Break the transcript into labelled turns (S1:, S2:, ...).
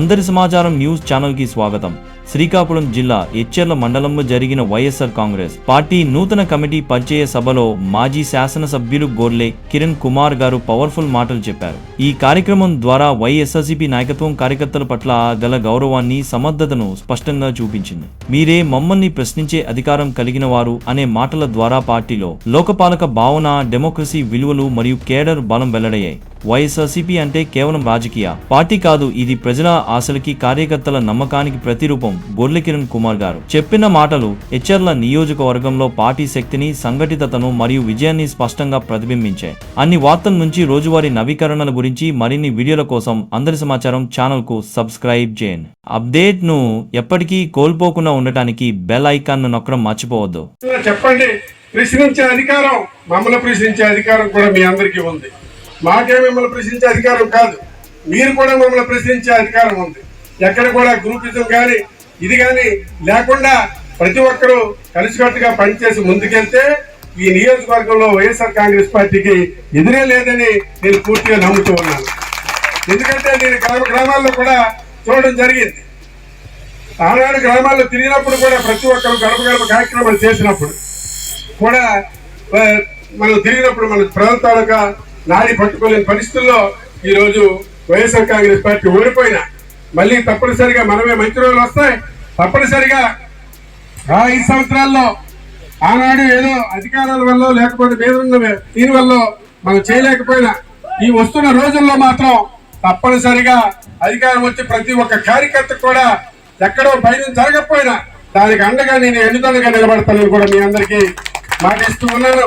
S1: అందరి సమాచారం న్యూస్ ఛానల్కి స్వాగతం. శ్రీకాకుళం జిల్లా ఎచ్చెర్ల మండలంలో జరిగిన వైఎస్ఆర్ కాంగ్రెస్ పార్టీ నూతన కమిటీ పరిచయ సభలో మాజీ శాసనసభ్యులు గోర్లే కిరణ్ కుమార్ గారు పవర్ఫుల్ మాటలు చెప్పారు. ఈ కార్యక్రమం ద్వారా వైఎస్ఆర్సీపీ నాయకత్వం కార్యకర్తల పట్ల గల గౌరవాన్ని సమర్థతను స్పష్టంగా చూపించింది. మీరే మమ్మల్ని ప్రశ్నించే అధికారం కలిగిన వారు అనే మాటల ద్వారా పార్టీలో లోకపాలక భావన డెమోక్రసీ విలువలు మరియు కేడర్ బలం వెల్లడయ్యాయి. వైఎస్ఆర్సీపీ అంటే కేవలం రాజకీయ పార్టీ కాదు ఇది ప్రజల ఆశలకి కార్యకర్తల నమ్మకానికి ప్రతిరూపం గొర్లె కిరణ్ కుమార్ గారు. చెప్పిన మాటలు హెచ్ఆర్ల నియోజకవర్గంలో పార్టీ శక్తిని సంఘటితతను మరియు విజయాన్ని స్పష్టంగా ప్రతిబింబించాయి. అన్ని వార్తల నుంచి రోజువారీ నవీకరణల గురించి మరిన్ని వీడియోల కోసం అందరి సమాచారం ఛానల్కు సబ్స్క్రైబ్ చేయండి. అప్డేట్ను ఎప్పటికీ కోల్పోకుండా ఉండటానికి బెల్ ఐకాన్ను నొక్కడం మర్చిపోవద్దు.
S2: చెప్పండి ప్రశ్నించే అధికారం మమ్మల్ని ప్రశ్నించే అధికారం కూడా మీ అందరికీ ఉంది. మాకే మిమ్మల్ని ప్రశ్నించే అధికారం కాదు. మీరు కూడా మిమ్మల్ని ప్రశ్నించే అధికారం ఉంది. ఎక్కడ కూడా గ్రూపిజం కానీ ఇది కానీ లేకుండా ప్రతి ఒక్కరూ కలిసికట్టుగా పనిచేసి ముందుకెళ్తే ఈ నియోజకవర్గంలో వైఎస్ఆర్ కాంగ్రెస్ పార్టీకి ఎదురే లేదని నేను పూర్తిగా నమ్ముతూ ఉన్నాను. ఎందుకంటే నేను గ్రామ గ్రామాల్లో కూడా చూడడం జరిగింది. ఆనాడు గ్రామాల్లో తిరిగినప్పుడు కూడా ప్రతి ఒక్కరు గడప గడప కార్యక్రమాలు చేసినప్పుడు కూడా మనం తిరిగినప్పుడు మన ప్రజల తాలూకా నాని పట్టుకోలేని పరిస్థితుల్లో ఈరోజు వైఎస్ఆర్ కాంగ్రెస్ పార్టీ ఓడిపోయినా మళ్ళీ తప్పనిసరిగా మనమే మంచి రోజులు వస్తాయి. తప్పనిసరిగా ఆ ఐదు సంవత్సరాల్లో ఆనాడు ఏదో అధికారాల వల్ల లేకపోతే మీద దీని వల్ల మనం చేయలేకపోయినా ఈ వస్తున్న రోజుల్లో మాత్రం తప్పనిసరిగా అధికారం వచ్చి ప్రతి ఒక్క కార్యకర్త కూడా ఎక్కడో పైన జరగకపోయినా దానికి అండగా నేను ఎన్నిదనగా నిలబడతానని కూడా మీ అందరికీ మాటిస్తూ ఉన్నాను.